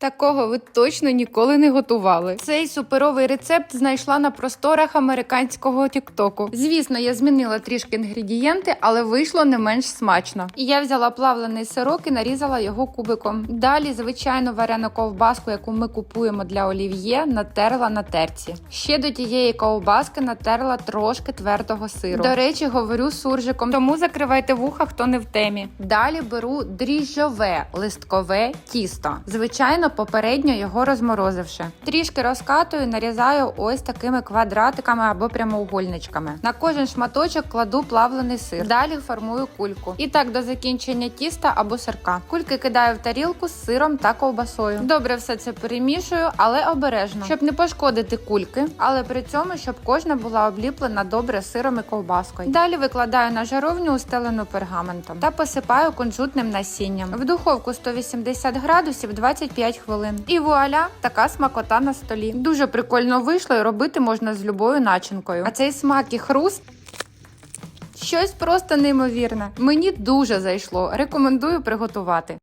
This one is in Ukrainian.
Такого ви точно ніколи не готували. Цей суперовий рецепт знайшла на просторах американського тіктоку. Звісно, я змінила трішки інгредієнти, але вийшло не менш смачно. І я взяла плавлений сирок і нарізала його кубиком. Далі звичайну варену ковбаску, яку ми купуємо для олів'є, натерла на терці. Ще до тієї ковбаски натерла трошки твердого сиру. До речі, говорю суржиком, тому закривайте вуха, хто не в темі. Далі беру дріжджове листкове тісто. Звичайно, попередньо його розморозивши. Трішки розкатую, нарізаю ось такими квадратиками або прямоугольничками. На кожен шматочок кладу плавлений сир. Далі формую кульку. І так до закінчення тіста або сирка. Кульки кидаю в тарілку з сиром та ковбасою. Добре, все це перемішую, але обережно, щоб не пошкодити кульки, але при цьому, щоб кожна була обліплена добре сиром і ковбаскою. Далі викладаю на жаровню устелену пергаментом та посипаю кунжутним насінням. В духовку 180 градусів 25 хвилин. І вуаля, така смакота на столі. Дуже прикольно вийшло і робити можна з любою начинкою. А цей смак і хруст. Щось просто неймовірне. Мені дуже зайшло. Рекомендую приготувати.